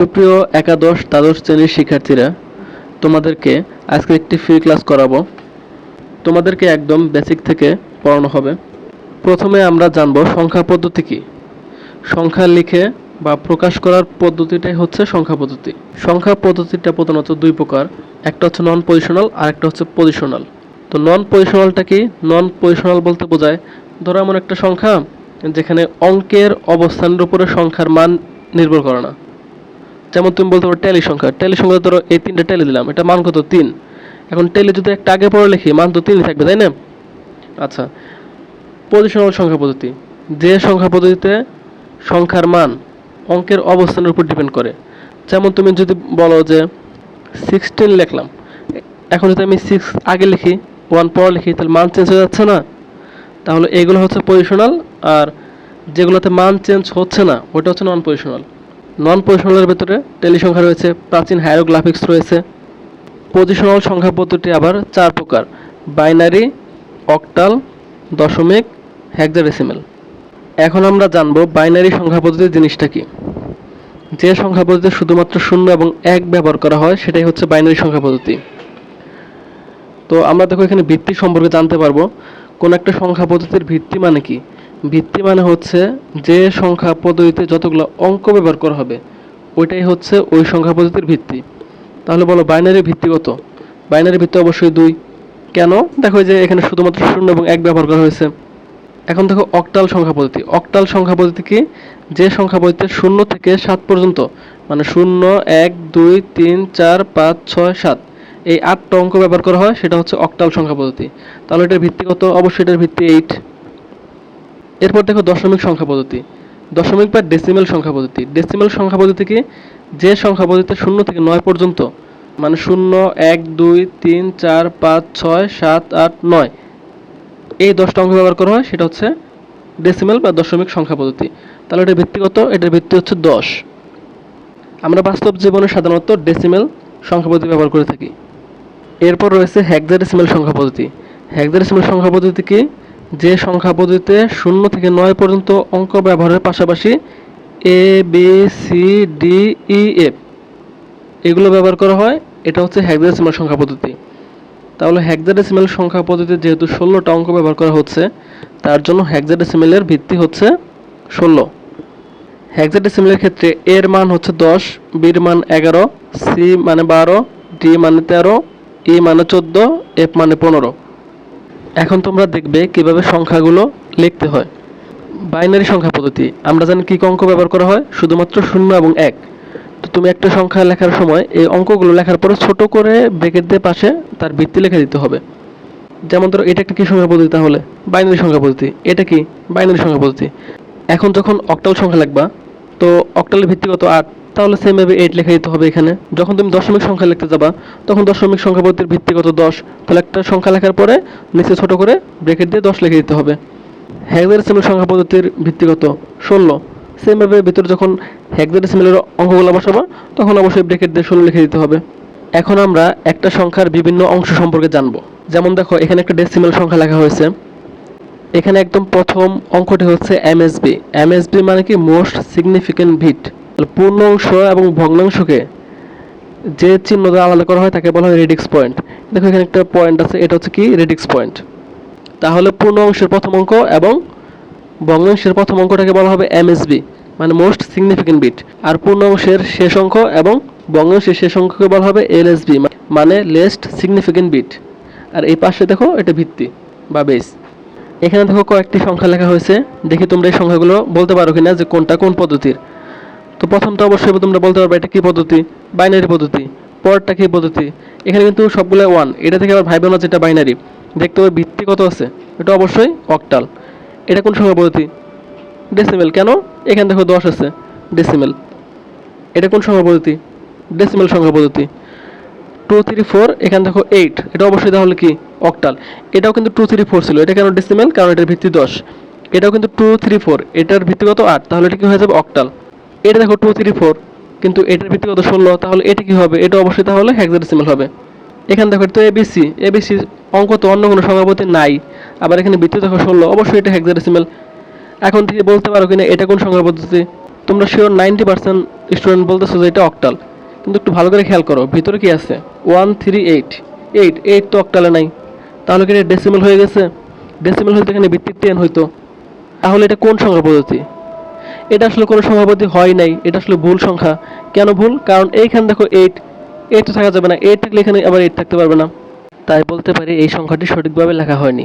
সুপ্রিয় একাদশ দ্বাদশ শ্রেণির শিক্ষার্থীরা, তোমাদেরকে আজকে একটি ফ্রি ক্লাস করাবো। তোমাদেরকে একদম বেসিক থেকে পড়ানো হবে। প্রথমে আমরা জানব সংখ্যা পদ্ধতি কি। সংখ্যা লিখে বা প্রকাশ করার পদ্ধতিটাই হচ্ছে সংখ্যা পদ্ধতি। সংখ্যা পদ্ধতিটা প্রধানত দুই প্রকার। একটা হচ্ছে নন পজিশনাল আর একটা হচ্ছে পজিশনাল তো নন পজিশনালটা কি? নন পজিশনাল বলতে বোঝায়, ধরো এমন একটা সংখ্যা যেখানে অঙ্কের অবস্থানের উপরে সংখ্যার মান নির্ভর করে না। যেমন তুমি বলতে পারো ট্যালি সংখ্যা ট্যালি সংখ্যা ধরো এই তিনটা ট্যালি দিলাম এটা মান কত? তিন। এখন ট্যালি যদি একটা আগে পরে লিখি, মান তো তিনই থাকবে, তাই না? আচ্ছা পজিশনাল সংখ্যা পদ্ধতি। যে সংখ্যা পদ্ধতিতে সংখ্যার মান অঙ্কের অবস্থানের উপর ডিপেন্ড করে। যেমন তুমি যদি বলো যে সিক্সটিন লিখলাম, এখন যদি আমি সিক্স আগে লিখি ওয়ান পর লিখি, তাহলে মান চেঞ্জ হয়ে যাচ্ছে না? তাহলে এগুলো হচ্ছে পজিশনাল আর যেগুলোতে মান চেঞ্জ হচ্ছে না, ওটা হচ্ছে নন পজিশনাল নন পজিশনালের ভেতরে টেলি সংখ্যা রয়েছে, প্রাচীন হায়ারোগ্রাফিক্স রয়েছে। পজিশনাল সংখ্যা পদ্ধতি আবার চার প্রকার। বাইনারি অক্টাল দশমিক হেক্সাডেসিমেল এখন আমরা জানব বাইনারি সংখ্যা পদ্ধতি জিনিসটা কি। যে সংখ্যা পদ্ধতিতে শুধুমাত্র শূন্য এবং এক ব্যবহার করা হয়, সেটাই হচ্ছে বাইনারি সংখ্যা পদ্ধতি। তো আমরা দেখো এখানে ভিত্তি সম্পর্কে জানতে পারব, কোন একটা সংখ্যা পদ্ধতির ভিত্তি মানে কি। ভিত্তি মানে হচ্ছে যে সংখ্যা পদ্ধতিতে যতগুলো অঙ্ক ব্যবহার করা হবে, ওইটাই হচ্ছে ওই সংখ্যা পদ্ধতির ভিত্তি। তাহলে বলো বাইনারি ভিত্তি কত? বাইনারি ভিত্তি অবশ্যই দুই। কেন? দেখো যে এখানে শুধুমাত্র শূন্য এবং এক ব্যবহার করা হয়েছে। এখন দেখো অক্টাল সংখ্যা পদ্ধতি। অক্টাল সংখ্যা পদ্ধতি কি? যে সংখ্যা পদ্ধতিতে শূন্য থেকে সাত পর্যন্ত মানে শূন্য, এক, দুই, তিন, চার, পাঁচ, ছয়, সাত, এই আটটা অঙ্ক ব্যবহার করা হয়, সেটা হচ্ছে অক্টাল সংখ্যা পদ্ধতি। তাহলে এটার ভিত্তি কত? অবশ্যই এটার ভিত্তি এইট এরপর দেখো দশমিক সংখ্যা পদ্ধতি। দশমিক বা ডেসিমেল সংখ্যা পদ্ধতি। ডেসিমেল সংখ্যা পদ্ধতি কি? যে সংখ্যা পদ্ধতিতে শূন্য থেকে নয় পর্যন্ত মানে শূন্য, এক, দুই, তিন, চার, পাঁচ, ছয়, সাত, আট, নয়। এই দশটা অঙ্ক ব্যবহার করা হয়, সেটা হচ্ছে ডেসিমেল বা দশমিক সংখ্যা পদ্ধতি। তাহলে এটা ভিত্তিগত এটার ভিত্তি হচ্ছে দশ। আমরা বাস্তব জীবনে সাধারণত ডেসিমেল সংখ্যা পদ্ধতি ব্যবহার করে থাকি। এরপর রয়েছে হেক্সাডেসিমেল সংখ্যা পদ্ধতি। হেক্সাডেসিমেল সংখ্যা পদ্ধতি কি? যে সংখ্যা পদ্ধতিতে শূন্য থেকে নয় পর্যন্ত অঙ্ক ব্যবহারের পাশাপাশি A B C D E F এগুলো ব্যবহার করা হয়, এটা হচ্ছে হেক্সাডেসিমেল সংখ্যা পদ্ধতি। তাহলে হেক্সাডেসিমেল সংখ্যা পদ্ধতিতে যেহেতু ষোলোটা অঙ্ক ব্যবহার করা হচ্ছে, তার জন্য হেক্সাডেসিমেলের ভিত্তি হচ্ছে ষোলো। হেক্সাডেসিমেলের ক্ষেত্রে এর মান হচ্ছে দশ বির মান এগারো সি মানে বারো ডি মানে তেরো ই মানে চোদ্দ এফ মানে পনেরো। এখন তোমরা দেখবে কীভাবে সংখ্যাগুলো লিখতে হয়। বাইনারি সংখ্যা পদ্ধতি, আমরা জানি কি অঙ্ক ব্যবহার করা হয়? শুধুমাত্র শূন্য এবং এক। তো তুমি একটা সংখ্যা লেখার সময় এই অঙ্কগুলো লেখার পরে ছোট করে ব্রেকেট দিয়ে পাশে তার ভিত্তি লিখে দিতে হবে। যেমন ধরো, এটা একটা কি সংখ্যা পদ্ধতি তাহলে? বাইনারি সংখ্যা পদ্ধতি। এটা কি? বাইনারি সংখ্যা পদ্ধতি। এখন যখন অক্টাল সংখ্যা লিখবা, তো অক্টালের ভিত্তিগত আট। তাহলে সেম ভাবে এইট লেখা দিতে হবে এখানে। যখন তুমি দশমিক সংখ্যা লিখতে যাবা, তখন দশমিক সংখ্যা পদ্ধতির ভিত্তিগত দশ। তাহলে একটা সংখ্যা লেখার পরে নিচে ছোট করে ব্রেকেট দিয়ে দশ লিখে দিতে হবে। হেক্সাডেসিমেল সংখ্যা পদ্ধতির ভিত্তিগত ষোলো। সেমভাবে ভিতরে যখন হেক্সাডেসিমেলের অঙ্কগুলো বসাবো, তখন অবশ্যই ব্রেকেট দিয়ে ষোলো লিখে দিতে হবে। এখন আমরা একটা সংখ্যার বিভিন্ন অংশ সম্পর্কে জানব। যেমন দেখো, এখানে একটা ডেসিমেল সংখ্যা লেখা হয়েছে। এখানে একদম প্রথম অঙ্কটি হচ্ছে এমএসবি এমএসবি মানে কি? মোস্ট সিগনিফিক্যান্ট বিট পূর্ণাংশ এবং ভগ্নাংশকে যে চিহ্ন দ্বারা আলাদা করা হয় তাকে বলা হয় রেডিক্স পয়েন্ট। দেখো এখানে একটা পয়েন্ট আছে, এটা হচ্ছে কি? Radix point. তাহলে পূর্ণ অংশের প্রথম অঙ্ক এবং ভগ্নাংশের প্রথম অঙ্কটাকে বলা হবে এমএসবি মানে মোস্ট সিগনিফিক্যান্ট বিট। আর পূর্ণ অংশের শেষ অঙ্ক এবং ভগ্নাংশের শেষ অঙ্ককে বলা হবে এলএসবি মানে লেস্ট সিগনিফিক্যান্ট বিট। আর এই পাশে দেখো এটা ভিত্তি বা বেস। এখানে দেখো কয়েকটি সংখ্যা লেখা হয়েছে। দেখি তোমরা এই সংখ্যাগুলো বলতে পারো কিনা যে কোনটা কোন পদ্ধতির। তো প্রথমটা অবশ্যই তোমরা বলতে পারবে এটা কি পদ্ধতি? বাইনারি পদ্ধতি। পরেরটা কি পদ্ধতি? এখানে কিন্তু সবগুলো ওয়ান এটা থেকে আবার ভাইবে না যেটা বাইনারি দেখতে হবে ভিত্তি কত আছে। এটা অবশ্যই অক্টাল এটা কোন সংখ্যা পদ্ধতি? ডেসিমেল কেন? এখানে দেখো দশ আছে। ডেসিমেল এটা কোন সংখ্যা পদ্ধতি? ডেসিমেল সংখ্যা পদ্ধতি। টু থ্রি ফোর এখানে দেখো এইট এটা অবশ্যই তাহলে কি? অকটাল এটাও কিন্তু টু থ্রি ফোর ছিল। এটা কেন ডেসিমেল কারণ এটার ভিত্তি দশ। এটাও কিন্তু টু থ্রি ফোর এটার ভিত্তিগত আট। তাহলে এটা কি হয়ে যাবে? অক্টাল এটা দেখো টু থ্রি ফোর কিন্তু এটার ভিত্তিগত ষোলো তাহলে এটা কি হবে? এটা অবশ্যই তাহলে হেক্সাডেসিমেল হবে। এখানে দেখো তো এবিসি এবিসি অঙ্ক তো অন্য কোনো সংখ্যাপতি নাই। আবার এখানে ভিত্তি দেখো ষোলো অবশ্যই এটা হেক্সাডেসিমেল এখন থেকে বলতে পারো কিনা, এটা কোন সংখ্যা পদ্ধতি তোমরা শিওর নাইনটি পার্সেন্ট স্টুডেন্ট বলতেছো যে এটা অক্টাল কিন্তু একটু ভালো করে খেয়াল করো, ভিতরে কি আছে? One three eight eight eight তো অক্টালে নাই। তাহলে কি এটা ডেসিমেল হয়ে গেছে? ডেসিমেল হইতে এখানে ভিত্তির টেন হইতো। তাহলে এটা কোন সংখ্যা পদ্ধতি এটা আসলে কোনো সভাপতি হয় নাই, এটা আসলে ভুল সংখ্যা। কেন ভুল? কারণ এইখানে দেখো এইট এইট তো থাকা যাবে না এইট থাকলে এখানে আবার এইট থাকতে পারবে না। তাই বলতে পারি এই সংখ্যাটি সঠিকভাবে লেখা হয়নি।